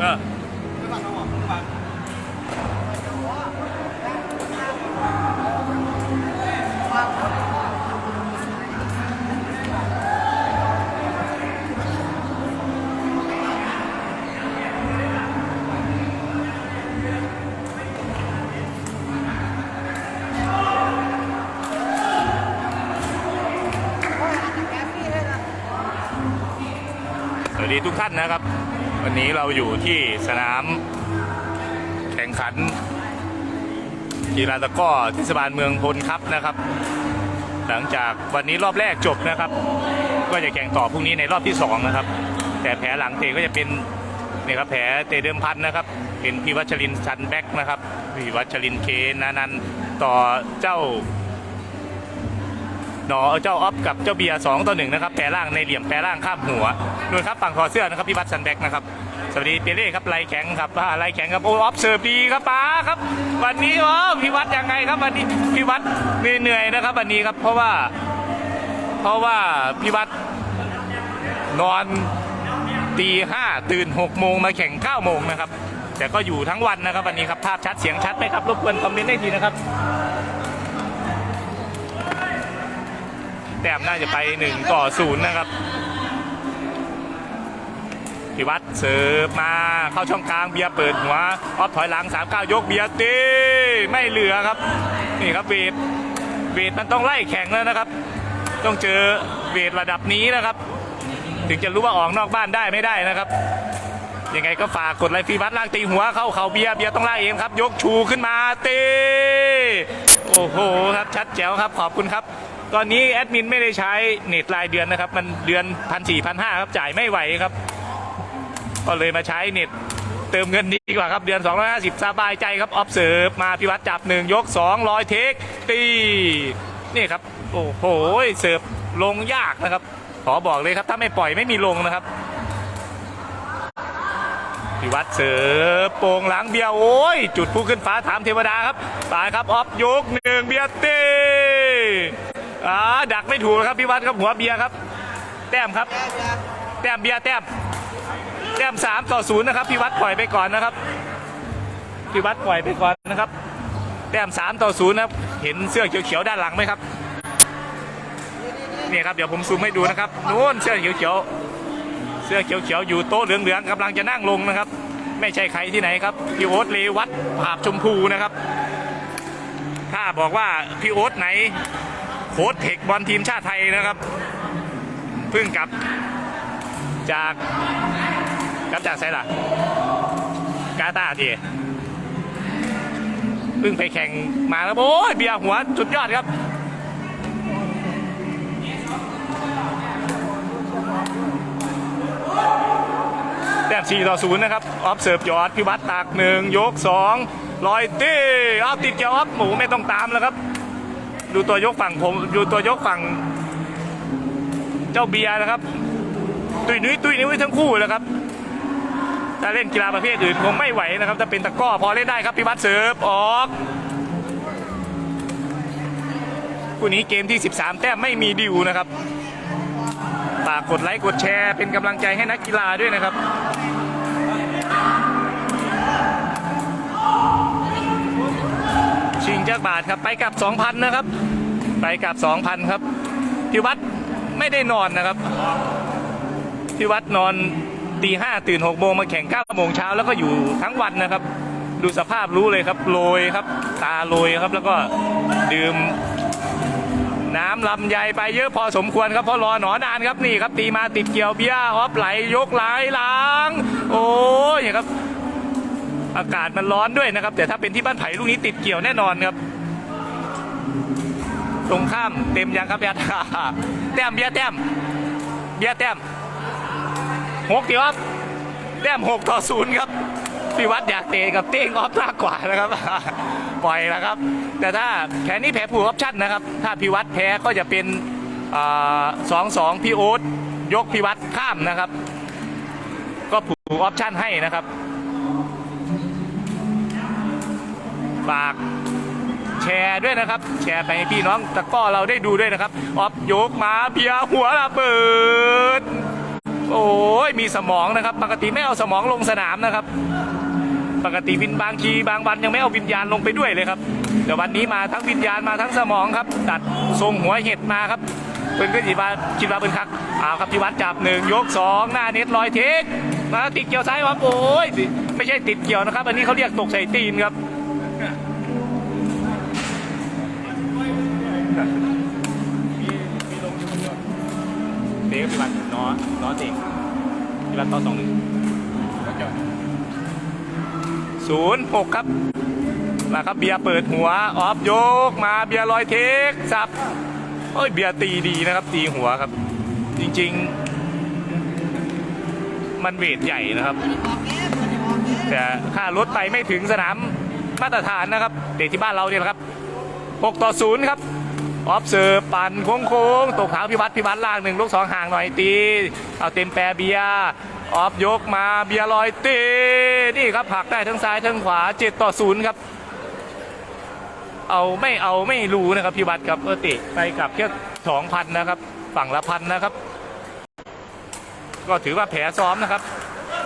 เออสวัสดีทุกท่านนะครับ วันนี้เราอยู่ที่สนามแข่งขันกีฬาตะก้อเทศบาลเมืองพลครับนะครับ หลังจากวันนี้รอบแรกจบนะครับ ก็จะแข่งต่อพรุ่งนี้ในรอบที่สองนะครับ แต่แผลหลังเตะก็จะเป็นนี่ครับแผลเตะเดิมพันนะครับ เป็นพี่วัชรินชันแบ็กนะครับพี่วัชรินเคนานันต่อเจ้า หนอเจ้าออฟกับเจ้าเบียร์สองต่อหนึ่งนะครับแปรร่างในเหลี่ยมแปรร่างข้ามหัวนู่นครับฝั่งคอเสื้อนะครับพี่บัตซันแบกนะครับสวัสดีเปเล่ครับไล่แข็งครับอ่าไล่แข็งครับโอ้ออฟเสิร์ฟดีครับป้าครับ วันนี้อ๋อพี่วัดยังไงครับวันนี้พี่วัดเหนื่อยๆนะครับวันนี้ครับเพราะว่า เพราะว่าพี่วัดนอนตีห้าตื่นหกโมงมาแข่งเก้าโมงนะครับ แต่ก็อยู่ทั้งวันนะครับวันนี้ครับภาพชัดเสียงชัดไหมครับรบกวนคอมเมนต์ได้ทีนะครับ แต้มน่าจะไป 1 ต่อ 0 นะครับพิวัตรเสิร์ฟมาเข้าช่องกลางเบียร์เปิดหัวออฟถอยหลัง 3 9 ยกเบียร์ตีไม่เหลือครับ นี่ครับเวทเวทมันต้องไล่แข่งแล้วนะครับ ต้องเจอเวทระดับนี้นะครับ ถึงจะรู้ว่าออกนอกบ้านได้ไม่ได้นะครับยังไงก็ฝากกดไลค์ฟีวัดล่างตีหัวเข้าเขาเบียร์เบียร์ต้องไล่เองครับ ยกชูขึ้นมาตีโอ้โหครับชัดแจ๋วครับขอบคุณครับ ตอนนี้แอดมินไม่ได้ใช้เน็ตรายเดือนนะครับ มันเดือนพันสี่พันห้าครับจ่ายไม่ไหวครับ ก็เลยมาใช้เน็ตเติมเงินดีกว่าครับ เดือน 250 สบายใจครับออฟเสิร์ฟมาพิวัตรจับหนึ่งยก2ร้อยเทคตีนี่ครับ โอ้โหเสิร์ฟลงยากนะครับ ขอบอกเลยครับ ถ้าไม่ปล่อยไม่มีลงนะครับพิวัตรเสือโป่งหลังเบียร์โอ้ย จุดผู้ขึ้นฟ้าถามเทวดาครับตายครับออฟยกหนึ่งเบียร์เต้ อ่าดักไม่ถูกครับพิวัตรครับหัวเบียร์ครับ แต้มครับ แต้มเบียร์แต้มแต้มสามต่อศูนย์นะครับพิวัตรปล่อยไปก่อนนะครับพิวัตรปล่อยไปก่อนนะครับ แต้มสามต่อศูนย์นะครับเห็นเสื้อเขียวๆด้านหลังไหมครับนี่ครับเดี๋ยวผมซูมให้ดูนะครับนู้นเสื้อเขียวๆเสื้อเขียวๆอยู่โต๊ะเหลืองๆกำลังจะนั่งลงนะครับ ไม่ใช่ใครที่ไหนครับพี่โอ๊ตเลวัตภาพชมพูนะครับ ถ้าบอกว่าพี่โอ๊ตไหน โค้ชเทคบอลทีมชาติไทยนะครับเพิ่งกลับจากกลับจากไซล่ะกาตาร์ทีเพิ่งไปแข่งมาแล้วโอ้ยเบียร์หัวสุดยอดครับแต้ม4ต่อ0นะครับ ออฟเสิร์ฟยอดพิวัตรตักหนึ่งยก2ลอยตีออฟติดเกี่ยวออฟหมูไม่ต้องตามแล้วครับ ดูตัวยกฝั่งผมดูตัวยกฝั่ง เจ้าเบียร์นะครับ ตุยนุ้ยตุยนุ้ยทั้งคู่เลยครับถ้าเล่นกีฬาประเภทอื่นคงไม่ไหวนะครับถ้าเป็นตะก้อพอเล่นได้ครับพิวัตเสิร์ฟออกคู่นี้เกมที่ 13 แต้มไม่มีดิวนะครับฝากกดไลค์กดแชร์เป็นกำลังใจให้นักกีฬาด้วยนะครับ จากบาทครับไปกลับ 2,000 นะครับ ไปกลับ 2,000 ครับพี่วัดไม่ได้นอนนะครับพี่วัดนอนตีห้าตื่น6โมงมาแข่ง9โมงเช้าแล้วก็อยู่ทั้งวันนะครับ ดูสภาพรู้เลยครับโรยครับ ตาโรยครับแล้วก็ดื่ม น้ำลำไยไปเยอะพอสมควรครับเพราะรอหนอนานครับนี่ครับตีมาติดเกี่ยวเบี้ยออฟไหลยกไหลหลังโอ้ยครับ อากาศมันร้อนด้วยนะครับ แต่ถ้าเป็นที่บ้านไผ่ลูกนี้ติดเกี่ยวแน่นอนครับ ตรงข้ามเต็มยังครับเบียร์แต้มเบียร์แต้มเบียร์แต้มหกเดียวครับแต้มหกต่อศูนย์ครับพี่วัดอยากเตะกับเต้งออฟมากกว่านะครับ ปล่อยแล้วครับ แต่ถ้าแค่นี้แพ้ผูกออปชั่นนะครับ ถ้าพี่วัดแพ้ก็จะเป็นสองสองพี่โอ๊ตยกพี่วัดข้ามนะครับ ก็ผูกออปชั่นให้นะครับ ฝากแชร์ด้วยนะครับ แชร์ไปให้พี่น้องตะก้อเราได้ดูด้วยนะครับออฟยกมาเบียหัวระเบิด โอ้ยมีสมองนะครับ ปกติไม่เอาสมองลงสนามนะครับ ปกติวินบางทีบางวันยังไม่เอาวิญญาณลงไปด้วยเลยครับแต่วันนี้มาทั้งวิญญาณมาทั้งสมองครับ ตัดทรงหัวเห็ดมาครับเป็นก็จิบาคิดว่าเป็นคักเอาครับที่วัดจับหนึ่งยกสองหน้าเน็ตลอยเทคมาติดเกี่ยวซ้ายครับโอ้ยไม่ใช่ติดเกี่ยวนะครับ อันนี้เขาเรียกตกใส่ตีนครับ กับพี่วัดน้อน้อเตะพี่วัดต่อสองหนึ่งศูนย์หกครับมาครับเบียร์เปิดหัวออฟยกมาเบียร์ลอยเทคสับโอ้ยเบียร์ตีดีนะครับ ตีหัวครับ จริง ๆ มันเวทใหญ่นะครับ แต่ค่ารถไปไม่ถึงสนามมาตรฐานนะครับเตะที่บ้านเราเนี่ยแหละครับ 6 ต่อ 0 ครับ ออฟเสิร์ฟปั่นโค้งๆตกเท้าพิวัตรพิวัตรล่างหนึ่งลูกสองห่างหน่อยตีเอาเต็มแปรเบียออฟยกมาเบียลอยตีนี่ครับผลักได้ทั้งซ้ายทั้งขวา7ต่อ0ครับ เอาไม่เอาไม่รู้นะครับพิวัตรครับเออตะไปกับแค่สองพันนะครับ ฝั่งละพันนะครับ ก็ถือว่าแผลซ้อมนะครับ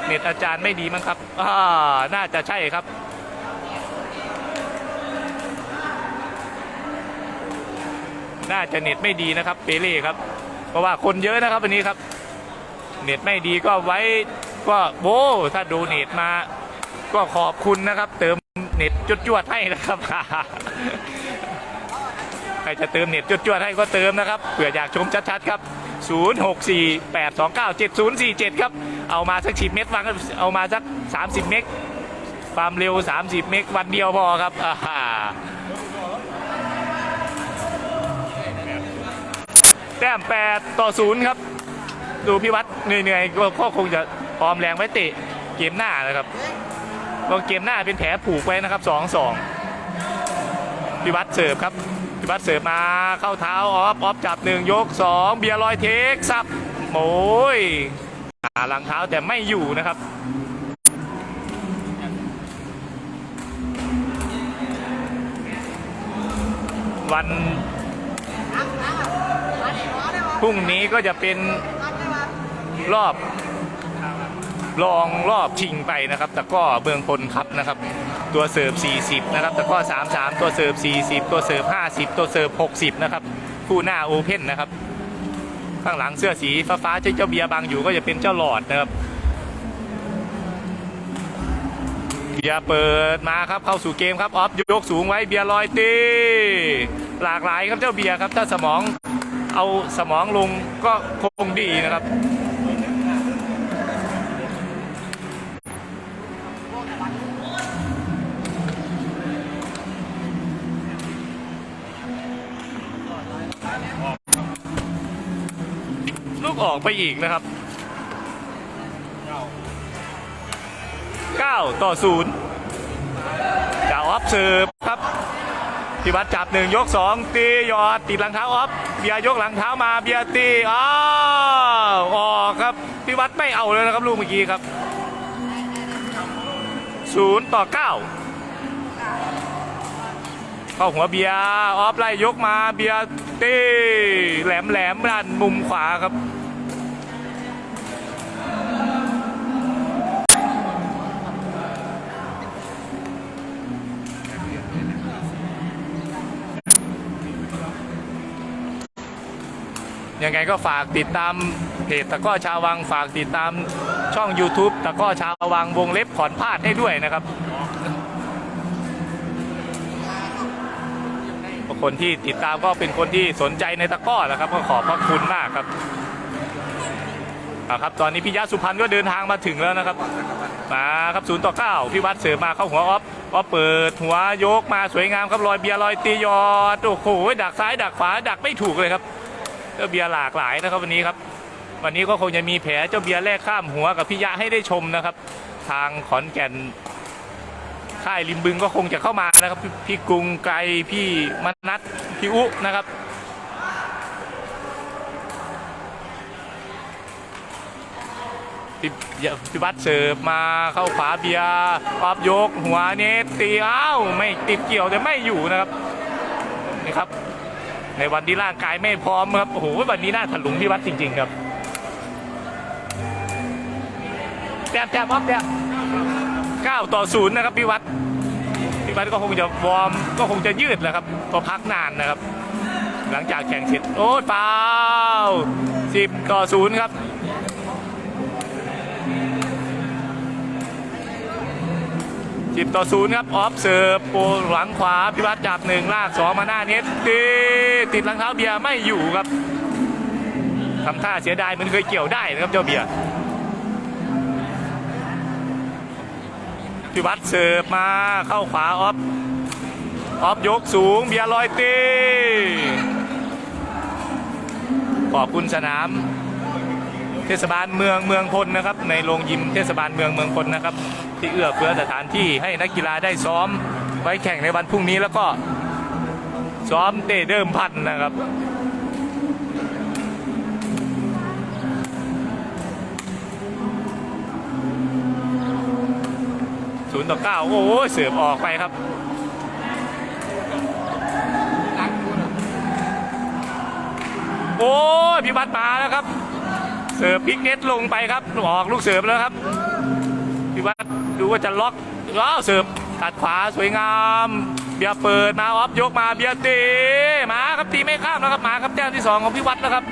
เน็ตอาจารย์ไม่ดีมั้งครับอ่าน่าจะใช่ครับ น่าจะเน็ตไม่ดีนะครับเปเล่ครับ เพราะว่าคนเยอะนะครับวันนี้ครับ เน็ตไม่ดีก็ไว้ก็โบถ้าดูเน็ตมา ก็ขอบคุณนะครับ เติมเน็ตจวดๆให้นะครับใครจะเติมเน็ตจวดๆให้ก็เติมนะครับเผื่ออยากชมชัดๆครับ 0648297047 ครับ เอามาสักสิบเมตรวางเอามาสัก 30 เมกความเร็ว 30 เมกวันเดียวพอครับอ่า ต้ม 8 ต่อ 0 ครับ ดูพี่วัดเหนื่อยๆก็ก็คงจะพร้อมแรงไว้เตะเกมหน้านะครับก็เกมหน้าเป็นแผลผูกไว้นะครับ 2-2พี่วัดเสิร์ฟครับพี่วัดเสิร์ฟมาเข้าเท้าออฟออฟจับหนึ่งยกสองเบียร์ลอยเทคซับโอ้ยหาลังเท้าแต่ไม่อยู่นะครับวัน รุ่งนี้ก็จะเป็นรอบรองรอบชิงไปนะครับแต่ก็เบืองพลครับนะครับ ตัวเสิร์ฟ 40 นะครับแต่ก็33 ตัวเสิร์ฟ 40 ตัวเสิร์ฟ 50 ตัวเสิร์ฟ 60 นะครับ คู่หน้าโอเพ่นนะครับ ข้างหลังเสื้อสีฟ้าๆเจ้าเจ้าเบียร์บางอยู่ก็จะเป็นเจ้าหลอดนะครับเบียร์เปิดมาครับเข้าสู่เกมครับออฟยกสูงไว้เบียร์ลอยตีหลากหลายครับเจ้าเบียร์ครับถ้าสมอง เอาสมองลงก็คงดีนะครับลูกออกไปอีกนะครับ 9 ต่อ 0 จะออฟเสิร์ฟครับ พิวัตรจับหนึ่งยก2ตีหยอดติดหลังเท้าออฟเบียยกหลังเท้ามาเบียตีอ้าวออกครับพิวัตรไม่เอาเลยนะครับลูกเมื่อกี้ครับ0ต่อ9เข้าหัวเบียออฟไล่ยกมาเบียตีแหลมแหลมด้านมุมขวาครับ ยังไงก็ฝากติดตามเพจตะก้อชาววังฝากติดตามช่อง YouTube ตะก้อชาววังวงเล็บขอนพาดให้ด้วยนะครับคนที่ติดตามก็เป็นคนที่สนใจในตะก้อนะครับ ก็ขอบพระคุณมากครับเอาครับตอนนี้พี่ยะสุพรรณก็เดินทางมาถึงแล้วนะครับมาครับศูนย์ต่อเก้าพี่วัดเสือมาเข้าหัวออฟออฟเปิดหัวยกมาสวยงามครับลอยเบียร์ลอยตียอดโอ้โหดักซ้ายดักขวาดักไม่ถูกเลยครับ เจ้าเบียร์หลากหลายนะครับวันนี้ครับ วันนี้ก็คงจะมีแผลเจ้าเบียร์แลกข้ามหัวกับพี่ยะให้ได้ชมนะครับ ทางขอนแก่นค่ายริมบึงก็คงจะเข้ามานะครับ พี่กรุงไกรพี่มนัทพี่อุนะครับพี่บัตเสิร์ฟมาเข้าขวาเบียร์ออฟยก หัวเนตตีอ้าวไม่ติดเกี่ยวแต่ไม่อยู่นะครับนี่ครับ ในวันที่ร่างกายไม่พร้อมครับโอ้โหวันนี้น่าถลุงพี่วัดจริง ๆ ครับแต้มแต้มออฟแต้มเก้าต่อศูนย์นะครับพี่วัดพี่วัดก็คงจะวอร์มก็คงจะยืดแหละครับก็พักนานนะครับ หลังจากแข่งเสร็จโอ้ฟาวสิบต่อศูนย์ครับ สิบต่อศูนย์ครับ ออฟเสิร์ฟโปหลังขวาพิวัตรจับหนึ่งลากสองมาหน้าเน็ตตีติดรองเท้าเบียร์ไม่อยู่ครับทำท่าเสียดายเหมันเคยเกี่ยวได้นะครับเจ้าเบียร์พิวัตรเสิร์ฟมาเข้าขวาออฟออฟยกสูงเบียร์ลอยตีขอบคุณสนามเทศบาลเมืองเมืองพลนะครับ ในโรงยิมเทศบาลเมืองเมืองพลนะครับ ที่เอื้อเฟื้อสถานที่ให้นักกีฬาได้ซ้อมไว้แข่งในวันพรุ่งนี้แล้วก็ซ้อมเตะเดิมพันนะครับศูนย์ต่อเก้าโอ้โหเสือบออกไปครับโอ้ยพิบัติมาแล้วครับ เสิร์ฟพลิกเน็ตลงไปครับ ออกลูกเสิร์ฟแล้วครับ ดูว่าจะล็อกว้าวเสิร์ฟตัดขวาสวยงาม เบียร์เปิดมาออฟยกมาเบียร์ตีมาครับตีไม่ข้ามแล้วครับมาครับแต้มที่สองของพี่วัดแล้วครับ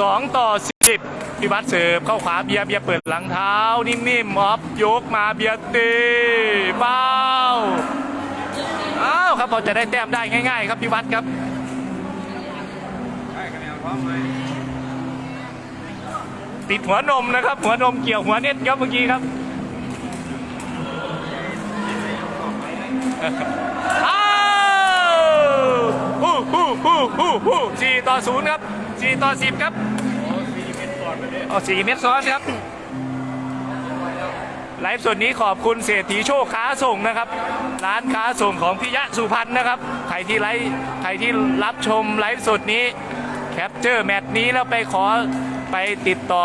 สองต่อสิบพี่วัดเสิร์ฟเข้าขวาเบียร์เบียร์เปิดหลังเท้า นิ่มๆออฟยกมาเบียร์ตีเบ้าอ้าวครับพอจะได้แต้มได้ง่าย ๆ ครับพี่วัดครับ ติดหัวนมนะครับ หัวนมเกี่ยวหัวเน็ตครับเมื่อกี้ครับอ้าวฮู้ฮู้ฮู้ฮู้ฮู้สี่ต่อศูนย์ครับสี่ต่อสิบครับเอาสี่เม็ดซ้อนครับ ไลฟ์สดนี้ขอบคุณเศรษฐีโชคค้าส่งนะครับ ร้านค้าส่งของพิยะสุพรรณนะครับ ใครที่ไลฟ์ใครที่รับชมไลฟ์สดนี้ แคปเจอร์แมตช์นี้แล้วไปขอไปติดต่อ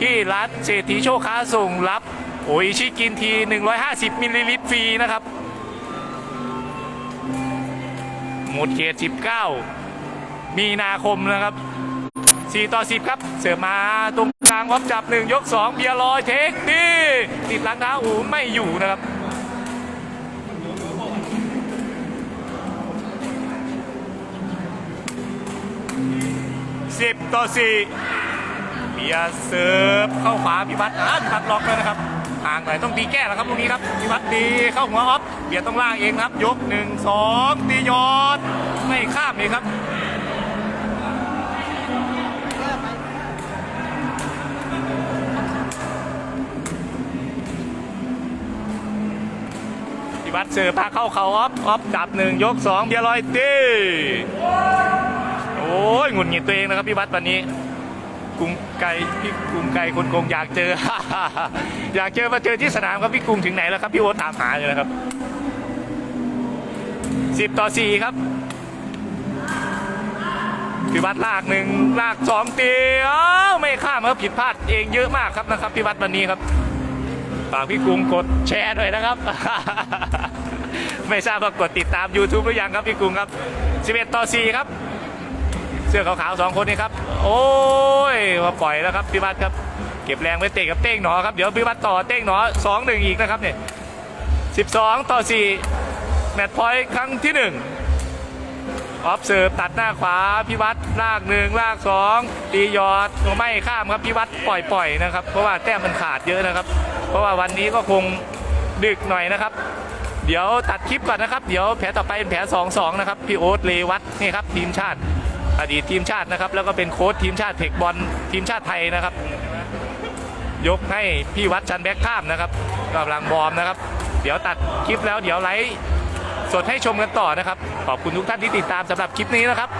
ที่ร้านเศรษฐีโชคค้าส่งรับ โออิชิกินที 150 มิลลิลิตรฟรีนะครับ หมดเขต 19 มีนาคมนะครับ 4 ต่อ 10 ครับ เสือมาตรงกลางพร้อมจับ 1 ยก 2 เบียร์ลอยเทคดีติดหลังเท้าอูไม่อยู่นะครับ 10 ต่อ 4เบียร์เสิร์ฟเข้าขวาพิพัฒน์อ่าพิพัฒน์ล็อกแล้วนะครับห่างหน่อยต้องตีแก้แล้วครับลูกนี้ครับพิพัฒน์ตีเข้าหัวออฟเบียร์ต้องล่างเองครับ ยก 1 2 ตียอด ไม่ข้ามเลยครับพิวัตรเสือพาเข้าเขาออฟออฟจับหนึ่งยกสองเบียร์ลอยตี้ ยหงุดหงิดตัวเองนะครับพี่วัดวันนี้กรุงไก่พี่กรุงไก่คนโกงอยากเจอ อยากเจอมาเจอที่สนามครับพี่กรุงถึงไหนแล้วครับพี่โอ๊ตถามหาอยู่นะครับสิบต่อสี่ครับพี่วัดลากหนึ่งลากสองตีเอ้าไม่ข้ามครับผิดพลาดเองเยอะมากครับนะครับพี่วัดวันนี้ครับฝากพี่กรุงกดแชร์หน่อยนะครับ ไม่ทราบว่ากดติดตาม YouTube หรือยังครับพี่กรุงครับ 11 ต่อ 4 ครับ เสื้อขาวๆสองคนนี้ครับ โอ้ยมาปล่อยแล้วครับพี่บัตครับ เก็บแรงไว้เตะกับเต้งหนอครับ เดี๋ยวพี่บัตต่อเต้งหนอ2 1อีกนะครับเนี่ย12ต่อ4แมตช์พอยต์ครั้งที่1ออฟเสิร์ฟตัดหน้าขวาพิวัตรลากหนึ่งลากสองตียอดไม่ข้ามครับพิวัตรปล่อยๆนะครับ เพราะว่าแต้มมันขาดเยอะนะครับ เพราะว่าวันนี้ก็คงดึกหน่อยนะครับ เดี๋ยวตัดคลิปก่อนนะครับ เดี๋ยวแผลต่อไปเป็นแผล2 2นะครับพี่โอ๊ตเลวัตนี่ครับทีมชาติ อดีตทีมชาตินะครับ แล้วก็เป็นโค้ชทีมชาติเทคบอลทีมชาติไทยนะครับ ยกให้พี่วัดชันแบ็กข้ามนะครับกำลังบอมนะครับ เดี๋ยวตัดคลิปแล้วเดี๋ยวไลฟ์สดให้ชมกันต่อนะครับ ขอบคุณทุกท่านที่ติดตามสำหรับคลิปนี้นะครับ